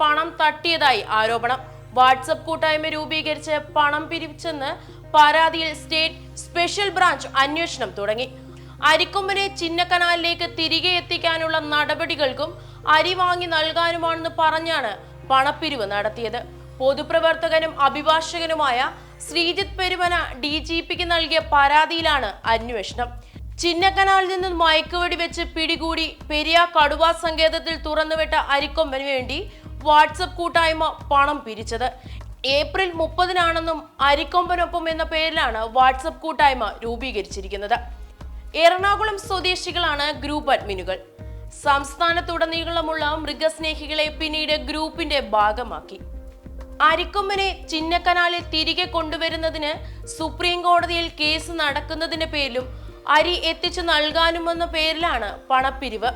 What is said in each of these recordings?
പണം തട്ടിയതായി ആരോപണം. വാട്സപ്പ് കൂട്ടായ്മ രൂപീകരിച്ച് പണം പിരിച്ചെന്ന് പരാതിയിൽ സ്റ്റേറ്റ് സ്പെഷ്യൽ ബ്രാഞ്ച് അന്വേഷണം തുടങ്ങി. അരിക്കൊമ്പനെ ചിന്നക്കനാലിലേക്ക് തിരികെ എത്തിക്കാനുള്ള നടപടികൾക്കും അരി വാങ്ങി നൽകാനുമാണെന്ന് പറഞ്ഞാണ് പണപ്പിരിവ് നടത്തിയത്. പൊതുപ്രവർത്തകനും അഭിഭാഷകനുമായ ശ്രീജിത്ത് പെരുമന ഡി ജി പിക്ക് നൽകിയ പരാതിയിലാണ് അന്വേഷണം. ചിന്നക്കനാലിൽ നിന്നും മയക്കുവെടി വെച്ച് പിടികൂടി പെരിയ കടുവ സങ്കേതത്തിൽ തുറന്നുവിട്ട അരിക്കൊമ്പന് വേണ്ടി വാട്സപ്പ് കൂട്ടായ്മ പണം പിരിച്ചത്. ഏപ്രിൽ മുപ്പതിനാണെന്നും അരിക്കൊമ്പനൊപ്പം എന്ന പേരിലാണ് വാട്സപ്പ് കൂട്ടായ്മ രൂപീകരിച്ചിരിക്കുന്നത്. എറണാകുളം സ്വദേശികളാണ് ഗ്രൂപ്പ് അഡ്മിനുകൾ. സംസ്ഥാനത്തുടനീളമുള്ള മൃഗസ്നേഹികളെ പിന്നീട് ഗ്രൂപ്പിന്റെ ഭാഗമാക്കി. അരിക്കൊമ്പനെ ചിന്നക്കനാലിൽ തിരികെ കൊണ്ടുവരുന്നതിന് സുപ്രീം കോടതിയിൽ കേസ് നടക്കുന്നതിന്റെ പേരിലും അരി എത്തിച്ചു നൽകാനുമെന്ന പേരിലാണ് പണപ്പിരിവ്.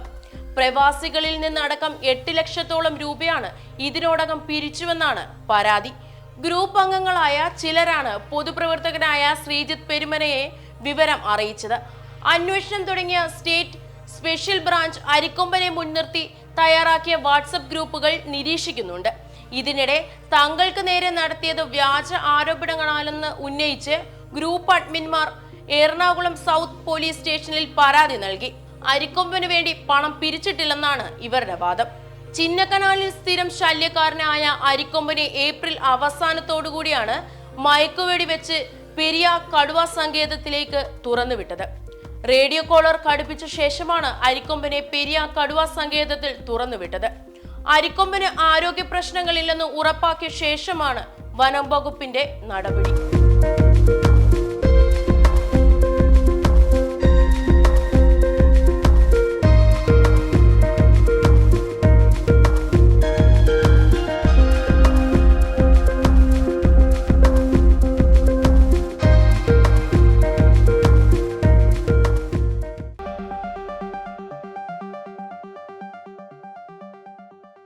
പ്രവാസികളിൽ നിന്നടക്കം എട്ട് ലക്ഷത്തോളം രൂപയാണ് ഇതിനോടകം പിരിച്ചുവെന്നാണ് പരാതി. ഗ്രൂപ്പ് അംഗങ്ങളായ ചിലരാണ് പൊതുപ്രവർത്തകനായ ശ്രീജിത്ത് പെരുമനയെ വിവരം അറിയിച്ചത്. അന്വേഷണം തുടങ്ങിയ സ്റ്റേറ്റ് സ്പെഷ്യൽ ബ്രാഞ്ച് അരിക്കൊമ്പനെ മുൻനിർത്തി തയ്യാറാക്കിയ വാട്സപ്പ് ഗ്രൂപ്പുകൾ നിരീക്ഷിക്കുന്നുണ്ട്. ഇതിനിടെ തങ്ങൾക്ക് നേരെ നടത്തിയത് വ്യാജ ആരോപണങ്ങളാണെന്ന് ഉന്നയിച്ച് ഗ്രൂപ്പ് അഡ്മിന്മാർ എറണാകുളം സൗത്ത് പോലീസ് സ്റ്റേഷനിൽ പരാതി നൽകി. അരിക്കൊമ്പന് വേണ്ടി പണം പിരിച്ചിട്ടില്ലെന്നാണ് ഇവരുടെ വാദം. ചിന്നക്കനാലിൽ സ്ഥിരം ശല്യക്കാരനായ അരിക്കൊമ്പനെ ഏപ്രിൽ അവസാനത്തോടുകൂടിയാണ് മയക്കുവെടി വെച്ച് പെരിയ കടുവ സങ്കേതത്തിലേക്ക് തുറന്നുവിട്ടത്. റേഡിയോ കോളർ ഘടിപ്പിച്ച ശേഷമാണ് അരിക്കൊമ്പനെ പെരിയ കടുവ സങ്കേതത്തിൽ തുറന്നുവിട്ടത്. അരിക്കൊമ്പന് ആരോഗ്യ പ്രശ്നങ്ങളില്ലെന്ന് ഉറപ്പാക്കിയ ശേഷമാണ് വനം വകുപ്പിന്റെ നടപടി.